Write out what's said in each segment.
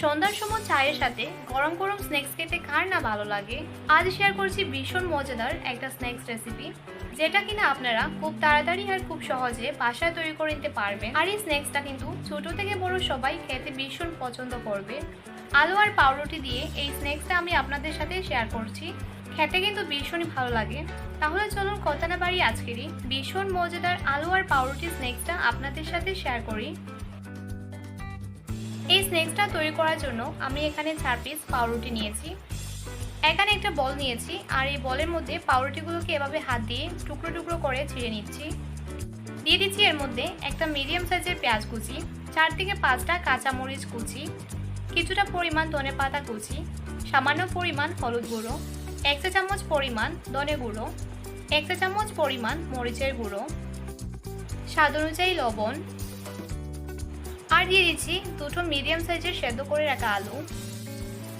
সন্ধ্যার সময় চায়ের সাথে গরম গরম স্ন্যাক্স খেতে কার না ভালো লাগে? আজ শেয়ার করছি ভীষণ মজাদার একটা স্ন্যাক্স রেসিপি যেটা কিনা আপনারা খুব তাড়াতাড়ি আর খুব সহজে বাসায় তৈরি করে নিতে পারবেন। আর এই স্ন্যাক্সটা কিন্তু ছোট থেকে বড় সবাই খেতে ভীষণ পছন্দ করবে। আলু আর পাউরুটি দিয়ে এই স্ন্যাক্সটা আমি আপনাদের সাথে শেয়ার করছি। খেতে কিন্তু ভীষণই ভালো লাগে। তাহলে চলুন কথা না বাড়ি আজকেরই ভীষণ মজাদার আলু আর পাউরুটি স্ন্যাক্সটা আপনাদের সাথে শেয়ার করি। স্ন্যাক্সটা তৈরি করার জন্য আমি এখানে চার পিস পাউরুটি নিয়েছি। এখানে একটা বল নিয়েছি আর এই বলের মধ্যে পাউরুটিগুলোকে এভাবে হাত দিয়ে টুকরো টুকরো করে ছিঁড়ে নিচ্ছি। দিয়ে দিচ্ছি এর মধ্যে একটা মিডিয়াম সাইজের পেঁয়াজ কুচি, চার থেকে পাঁচটা কাঁচামরিচ কুচি, কিছুটা পরিমাণ ধনে পাতা কুচি, সামান্য পরিমাণ হলুদ গুঁড়ো, এক চা চামচ পরিমাণ ধনে গুঁড়ো, এক চা চামচ পরিমাণ মরিচের গুঁড়ো, স্বাদ অনুযায়ী লবণ আর দিয়ে দিচ্ছি দুটো মিডিয়াম সাইজের সেদ্ধ করে রাখা আলু।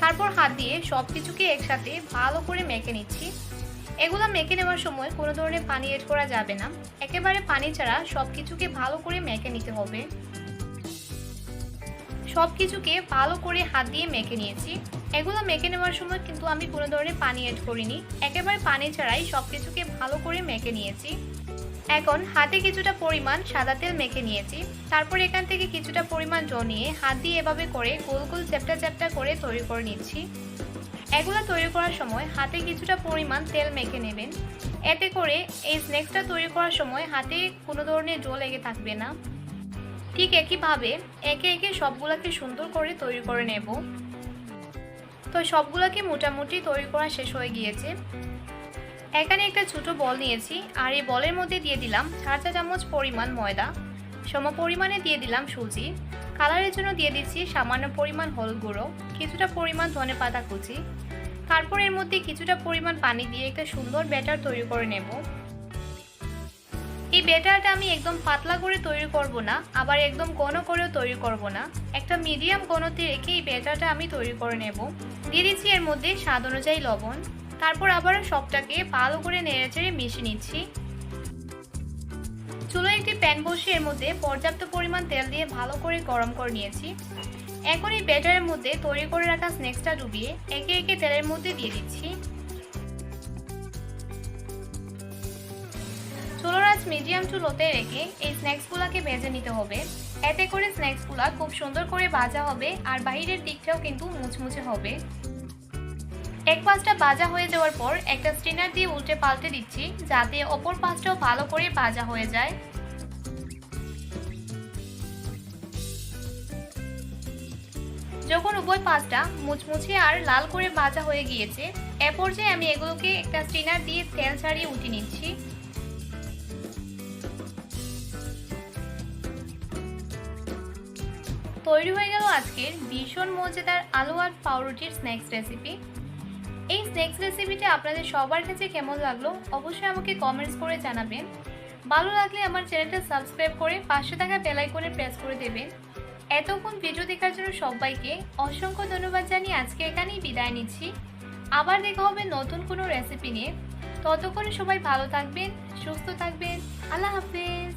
তারপর হাত দিয়ে সব কিছুকে একসাথে ভালো করে মেখে নিচ্ছি। এগুলো মেখে নেওয়ার সময় কোনো ধরনের পানি এড করা যাবে না। একেবারে পানি ছাড়া সব কিছুকে ভালো করে মেখে নিতে হবে। সব কিছুকে ভালো করে হাত দিয়ে মেখে নিয়েছি। এগুলো মেখে নেওয়ার সময় কিন্তু আমি কোনো ধরনের পানি এড করিনি। একেবারে পানি ছাড়াই সব কিছুকে ভালো করে মেখে নিয়েছি। এখন হাতে কিছুটা পরিমাণ সাদা তেল মেখে নিয়েছি। তারপর এখান থেকে কিছুটা পরিমাণ জল নিয়ে হাত দিয়ে এভাবে করে গোল গোল চ্যাপটা চ্যাপটা করে তৈরি করে নিচ্ছি। এগুলো তৈরি করার সময় হাতে কিছুটা পরিমাণ তেল মেখে নেবেন। এতে করে এই স্ন্যাক্সটা তৈরি করার সময় হাতে কোনো ধরনের জল লেগে থাকবে না। ঠিক একইভাবে একে একে সবগুলোকে সুন্দর করে তৈরি করে নেব। তো সবগুলোকে মোটামুটি তৈরি করা শেষ হয়ে গিয়েছে। এখানে একটা ছোট বল নিয়েছি, আর এই বলের মধ্যে দিয়ে দিলাম চার চা চামচ পরিমাণ ময়দা। সম পরিমাণে দিয়ে দিলাম সুজি। কালারের জন্য দিয়ে দিচ্ছি সামান্য পরিমাণ হলুদ গুঁড়ো, কিছুটা পরিমাণ ধনে পাতা কুচি। তারপর এর মধ্যে কিছুটা পরিমাণ পানি দিয়ে একটা সুন্দর ব্যাটার তৈরি করে নেব। এই ব্যাটারটা আমি একদম পাতলা করে তৈরি করব না, আবার একদম ঘন করেও তৈরি করব না। একটা মিডিয়াম ঘনতে রেখে এই ব্যাটারটা আমি তৈরি করে নেব। দিয়ে দিচ্ছি এর মধ্যে স্বাদ অনুযায়ী লবণ। তারপর আবার সবটাকে ভালো করে নেড়েচেড়ে মিশিয়ে নিচ্ছি। চুলো একটি প্যান বসিয়ে এর মধ্যে পর্যাপ্ত পরিমাণ তেল দিয়ে ভালো করে গরম করে নিয়েছি। এখন এই ব্যাটারের মধ্যে তৈরি করে রাখা স্ন্যাক্সটা ডুবিয়ে একে একে তেলের মধ্যে দিয়ে দিচ্ছি। চুলোর আঁচ মিডিয়াম চুলোতে রেখে এই স্ন্যাক্সগুলোকে ভেজে নিতে হবে। এতে করে স্ন্যাক্সগুলো খুব সুন্দর করে ভাজা হবে আর বাহিরের দিকটাও কিন্তু মুচমুচে হবে। এক পাঁচটা ভাজা হয়ে যাওয়ার পর একটা স্টিনার দিয়ে উল্টে পাল্টে দিচ্ছি, যাতে অপর পাঁচটাও ভালো করে ভাজা হয়ে যায়। যখন উভয় পাশটা মুচমুচে আর লাল করে ভাজা হয়ে গিয়েছে, এ পর্যায়ে আমি এগুলোকে একটা স্টিনার দিয়ে তেল ছাড়িয়ে উঠিয়ে নিচ্ছি। তৈরি হয়ে গেল আজকের ভীষণ মজাদার আলু আর পাউরুটির স্ন্যাক্স রেসিপি এই স্ন্যাক্স রেসিপিটা আপনাদের সবার কাছে কেমন লাগল, অবশ্যই আমাকে কমেন্টস করে জানাবেন। ভালো লাগলে আমার চ্যানেলটা সাবস্ক্রাইব করে পাশে থাকা বেলাইকনে প্রেস করে দেবেন। এতক্ষণ ভিডিও দেখার জন্য সবাইকে অসংখ্য ধন্যবাদ জানিয়ে আজকে এখানেই বিদায় নিচ্ছি। আবার দেখা হবে নতুন কোনো রেসিপি নিয়ে। ততক্ষণে সবাই ভালো থাকবেন, সুস্থ থাকবেন। আল্লাহ হাফেজ।